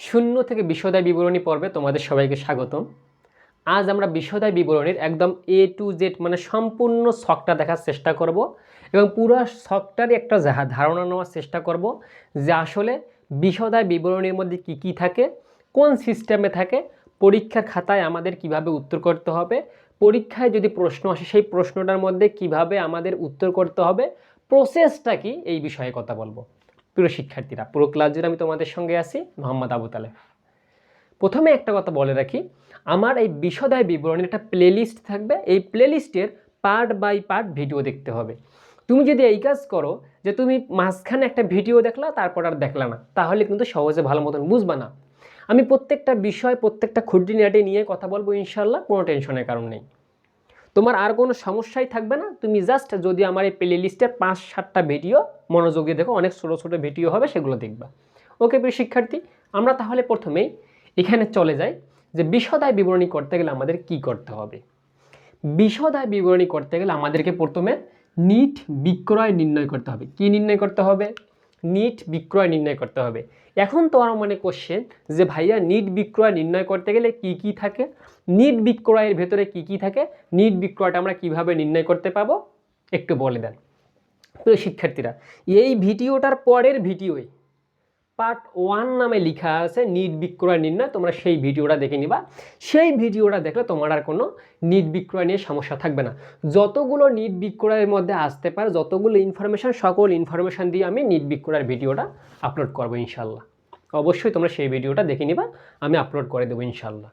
শূন্য থেকে বিশদায় বিবরণী পর্বে তোমাদের সবাইকে স্বাগতম। আজ আমরা বিশদায় বিবরণীর একদম এ টু জেড মানে সম্পূর্ণ শখটা দেখার চেষ্টা করব এবং পুরো শখটারই একটা ধারণা নেওয়ার চেষ্টা করব যে আসলে বিশদায় বিবরণীর মধ্যে কি কি থাকে, কোন সিস্টেমে থাকে, পরীক্ষার খাতায় আমাদের কীভাবে উত্তর করতে হবে, পরীক্ষায় যদি প্রশ্ন আসে সেই প্রশ্নটার মধ্যে কীভাবে আমাদের উত্তর করতে হবে প্রসেসটা কি এই বিষয়ে কথা বলব। প্রিয় শিক্ষার্থীরা, পুরো ক্লাস জুড়ে আমি তোমাদের সঙ্গে আছি মোহাম্মদ আবু তালেব। প্রথমে একটা কথা বলে রাখি, আমার এই বিশদায় বিবরণের একটা প্লেলিস্ট থাকবে, এই প্লেলিস্টের পার্ট বাই পার্ট ভিডিও দেখতে হবে। তুমি যদি এই কাজ করো যে তুমি মাঝখানে একটা ভিডিও দেখলা, তারপর আর দেখলা না, তাহলে কিন্তু সহজে ভালো মতন বুঝবা না। আমি প্রত্যেকটা বিষয়, প্রত্যেকটা খুঁটিনাটি নিয়ে কথা বলব ইনশাল্লাহ কোনো টেনশনের কারণ নেই। তোমার আর কোনো সমস্যাই থাকবে না। তুমি জাস্ট যদি আমার এই প্লে লিস্টের পাঁচ, সাতটা ভিডিও মনোযোগ দেখো, অনেক ছোটো ছোটো ভিডিও হবে, সেগুলো দেখবা। ওকে প্রিয় শিক্ষার্থী, আমরা তাহলে প্রথমেই এখানে চলে যাই যে বিশদায় বিবরণী করতে গেলে আমাদের কি করতে হবে। বিশদায় বিবরণী করতে গেলে আমাদেরকে প্রথমে নিট বিক্রয় নির্ণয় করতে হবে। কি নির্ণয় করতে হবে? নিট বিক্রয় নির্ণয় করতে হবে। এখন তো আমার মনে কোশ্চেন যে ভাইয়া নিট বিক্রয় নির্ণয় করতে গেলে কি কি থাকে? নিট বিক্রয়ের ভেতরে কি কি থাকে? নিট বিক্রয়টা আমরা কীভাবে নির্ণয় করতে পাবো? একটু বলে দেন। প্রিয় শিক্ষার্থীরা, এই ভিডিওটার পরের ভিডিওয়ে পার্ট ওয়ান নামে লেখা আছে, নিট বিক্রয় নির্ণয় তোমরা সেই ভিডিওটা দেখে নিবা। সেই ভিডিওটা দেখলে তোমার আর কোনো নিট বিক্রয় নিয়ে সমস্যা থাকবে না। যতগুলো নিট বিক্রয়ের মধ্যে আসতে পারে, যতগুলো ইনফরমেশান সকল ইনফরমেশান দিয়ে আমি নিট বিক্রয়ের ভিডিওটা আপলোড করব ইনশাল্লাহ। অবশ্যই তোমরা সেই ভিডিওটা দেখে নিবা, আমি আপলোড করে দেবো ইনশাল্লাহ।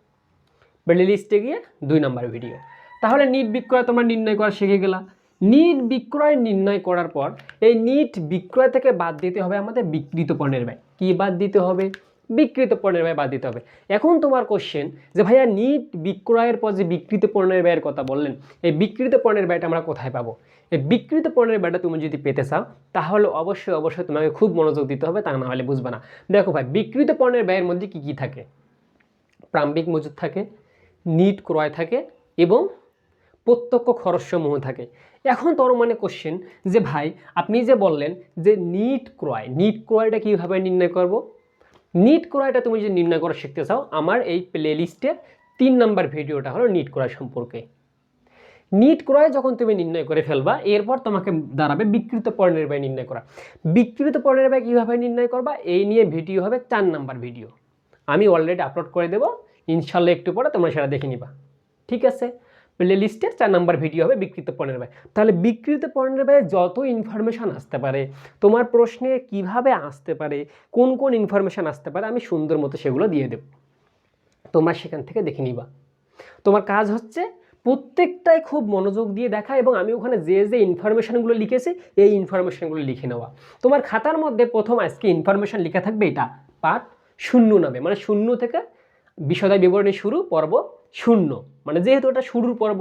প্লে লিস্টে গিয়ে দুই নম্বর ভিডিও তাহলে নিট বিক্রয় তোমরা নির্ণয় করা শিখে গেলা। নিট বিক্রয় নির্ণয় করার পর এই নিট বিক্রয় থেকে বাদ দিতে হবে আমাদের বিকৃত পণ্যের ব্যয়। কী বাদ দিতে হবে? বিকৃত পণ্যের ব্যয় বাদ দিতে হবে। এখন তোমার কোশ্চেন যে, ভাইয়া, নিট বিক্রয়ের পর যে বিকৃত পণ্যের ব্যয়ের কথা বললেন, এই বিকৃত পণ্যের ব্যয়টা আমরা কোথায় পাবো? এই বিকৃত পণ্যের ব্যয়টা তুমি যদি পেতে চাও, তাহলে অবশ্যই অবশ্যই তোমাকে খুব মনোযোগ দিতে হবে, তা না হলে বুঝবে না। দেখো ভাই, বিকৃত পণ্যের ব্যয়ের মধ্যে কী কী থাকে? প্রাম্বিক মজুদ থাকে, নিট ক্রয় থাকে এবং প্রত্যক্ষ খরচসমূহ থাকে। এখন তোর মানে কোশ্চেন যে ভাই, আপনি যে বললেন যে নিট ক্রয় নিট ক্রয়টা কীভাবে নির্ণয় করব? নিট ক্রয়টা তুমি যদি নির্ণয় করা শিখতে চাও, আমার এই প্লে লিস্টের তিন নাম্বার ভিডিওটা হলো নিট ক্রয় সম্পর্কে। নিট ক্রয় যখন তুমি নির্ণয় করে ফেলবা, এরপর তোমাকে দাঁড়াবে বিকৃত পণ্যের ব্যয় নির্ণয় করা। বিকৃত পণ্যের ব্যয় কীভাবে নির্ণয় করবা? এই নিয়ে ভিডিও হবে চার নাম্বার ভিডিও। আমি অলরেডি আপলোড করে দেবো ইনশাল্লাহ একটু পরে তোমরা সেটা দেখে নিবা। ঠিক আছে? প্লে লিস্টের চার নাম্বার ভিডিও হবে বিকৃত পণ্যের ব্যয়। তাহলে বিকৃত পণ্যের ব্যয়ে যত ইনফরমেশান আসতে পারে, তোমার প্রশ্নে কীভাবে আসতে পারে, কোন কোন ইনফরমেশান আসতে পারে, আমি সুন্দর মতো সেগুলো দিয়ে দেব। তোমরা সেখান থেকে দেখে নিবা। তোমার কাজ হচ্ছে প্রত্যেকটাই খুব মনোযোগ দিয়ে দেখা এবং আমি ওখানে যে যে ইনফরমেশানগুলো লিখেছি, এই ইনফরমেশানগুলো লিখে নেওয়া। তোমার খাতার মধ্যে প্রথম আজকে ইনফরমেশান লেখা থাকবে এটা পার্ট শূন্য নামে মানে শূন্য থেকে বিশদায় বিবরণী শুরু, পর্ব শূন্য। মানে যেহেতু এটা শুরুর পর্ব,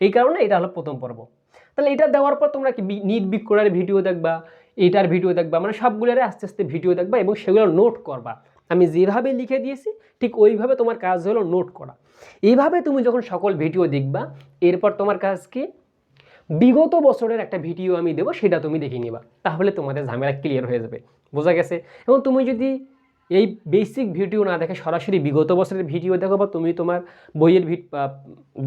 এই কারণে এটা হলো প্রথম পর্ব। তাহলে এটা দেওয়ার পর তোমরা কি নিট বিক্রয়ের ভিডিও দেখবা, এটার ভিডিও দেখবা মানে সবগুলোরে আস্তে আস্তে ভিডিও দেখবা এবং সেগুলো নোট করবা। আমি যেভাবে লিখে দিয়েছি, ঠিক ওইভাবে তোমার কাজ হলো নোট করা। এইভাবে তুমি যখন সকল ভিডিও দেখবা, এরপর তোমার কাজ কি? বিগত বছরের একটা ভিডিও আমি দেবো, সেটা তুমি দেখে নিবা। তাহলে তোমাদের ঝামেলা ক্লিয়ার হয়ে যাবে। বোঝা গেছে? এবং তুমি যদি এই বেসিক ভিডিও না দেখে সরাসরি বিগত বছরের ভিডিও দেখো বা তুমি তোমার বইয়ের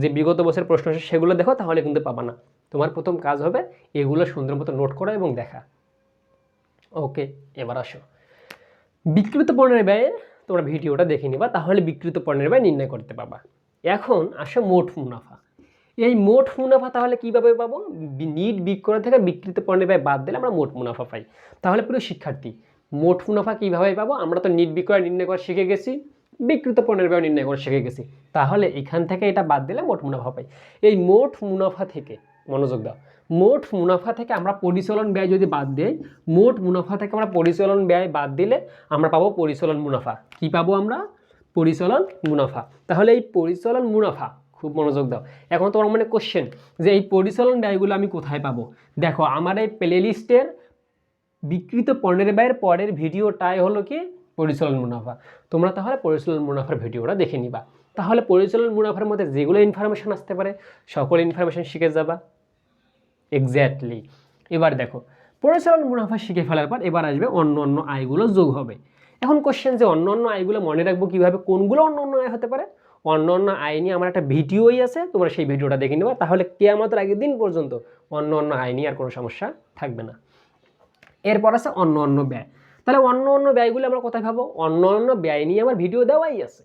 যে বিগত বছরের প্রশ্ন আসে সেগুলো দেখো, তাহলে কিন্তু পাবা না। তোমার প্রথম কাজ হবে এগুলো সুন্দর মতো নোট করা এবং দেখা। ওকে এবার আসো। বিকৃত পণ্যের ব্যয়ের তোমরা ভিডিওটা দেখে নিবা, তাহলে বিকৃত পণ্যের ব্যয় নির্ণয় করতে পারবা এখন আসো মোট মুনাফা। এই মোট মুনাফা তাহলে কীভাবে পাবো? নিট বিক্রয় থেকে বিকৃত পণ্যের ব্যয় বাদ দিলে আমরা মোট মুনাফা পাই। তাহলে প্রিয় শিক্ষার্থী মোট মুনাফা কীভাবে পাবো? আমরা তো নিট বিক্রয় নির্ণয় করা শিখে গেছি বিকৃত পণ্যের ব্যয় নির্ণয় করা শিখে গেছি। তাহলে এখান থেকে এটা বাদ দিলে মোট মুনাফা পাই। এই মোট মুনাফা থেকে, মনোযোগ দাও, মোট মুনাফা থেকে আমরা পরিচালন ব্যয় যদি বাদ দিই, মোট মুনাফা থেকে আমরা পরিচালন ব্যয় বাদ দিলে আমরা পাবো পরিচালন মুনাফা। কি পাবো আমরা? পরিচালন মুনাফা। তাহলে এই পরিচালন মুনাফা, খুব মনোযোগ দাও। এখন তোমার মানে কোশ্চেন যে এই পরিচালন ব্যয়গুলো আমি কোথায় পাবো? দেখো, আমার এই প্লে বিকৃত পণ্যের ব্যয়ের পরের ভিডিওটাই হলো কি পরিচালন মুনাফা। তোমরা তাহলে পরিচালন মুনাফার ভিডিওটা দেখে নিবা। তাহলে পরিচালন মুনাফার মধ্যে যেগুলো ইনফরমেশন আসতে পারে, সকল ইনফরমেশন শিখে যাবা। এক্স্যাক্টলি এবার দেখো, পরিচালন মুনাফা শিখে ফেলার পর এবার আসবে অন্য অন্য আয়গুলো যোগ হবে। এখন কোশ্চেন যে অন্য অন্য আয়গুলো মনে রাখব কীভাবে, কোনগুলো অন্য অন্য আয় হতে পারে? অন্য অন্য আয় নিয়ে আমার একটা ভিডিওই আছে, তোমরা সেই ভিডিওটা দেখে নেবা। তাহলে কেয়ামতের আগের দিন পর্যন্ত অন্য অন্য আয় নিয়ে আর কোনো সমস্যা থাকবে না। এরপর আছে অন্য অন্য ব্যয়। তাহলে অন্য অন্য ব্যয়গুলো আমরা কোথায় ভাবো অন্য অন্য ব্যয় নিয়ে আমার ভিডিও দেওয়াই আছে।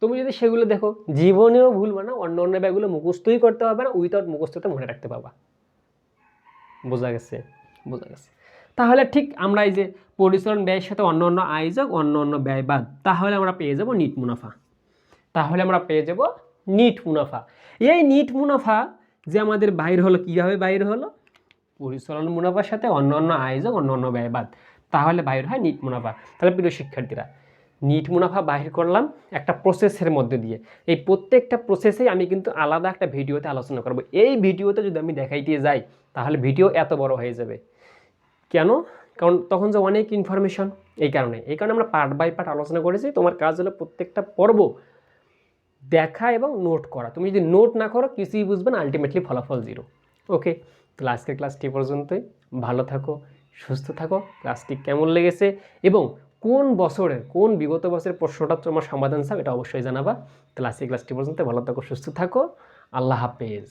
তুমি যদি সেগুলো দেখো, জীবনেও ভুলবে না, অন্য অন্য ব্যয়গুলো মুখস্থই করতে হবে না উইথাউট মুখস্থতে মনে রাখতে পারবা। বোঝা গেছে? বোঝা গেছে। তাহলে ঠিক আমরা এই যে পরিচালন ব্যয়ের সাথে অন্য অন্য আয়োজক অন্য অন্য ব্যয় বাদ, তাহলে আমরা পেয়ে যাব নিট মুনাফা। তাহলে আমরা পেয়ে যাব নিট মুনাফা। এই নিট মুনাফা যে আমাদের বাইর হলো, কীভাবে বাইর হলো? পরিচালন মুনাফার সাথে অন্য অন্য আয়োজক অন্য অন্য ব্যয় বাদ। তাহলে বাইর হয় নিট মুনাফা। তাহলে প্রিয় শিক্ষার্থীরা, নিট মুনাফা বাহির করলাম একটা প্রসেসের মধ্যে দিয়ে। এই প্রত্যেকটা প্রসেসেই আমি কিন্তু আলাদা একটা ভিডিওতে আলোচনা করব। এই ভিডিওতে যদি আমি দেখাইতে যাই, তাহলে ভিডিও এত বড় হয়ে যাবে। কেন? কারণ তখন যে অনেক ইনফরমেশন এই কারণে। এই কারণে আমরা পার্ট বাই পার্ট আলোচনা করেছি। তোমার কাজ হলো প্রত্যেকটা পর্ব দেখা এবং নোট করা। তুমি যদি নোট না করো, কিছুই বুঝবে না আলটিমেটলি ফলাফল জিরো ওকে তাহলে আজকের ক্লাসটি পর্যন্তই ভালো থাকো, সুস্থ থাকো, ক্লাসটি কেমন লেগেছে এবং কোন বছরের, কোন বিগত বছরের প্রশ্নটা তোমার সমাধান চাও, এটা অবশ্যই জানাবা। তাহলে আজকের ক্লাসটি পর্যন্ত ভালো থাকো, সুস্থ থাকো। আল্লাহ হাফেজ।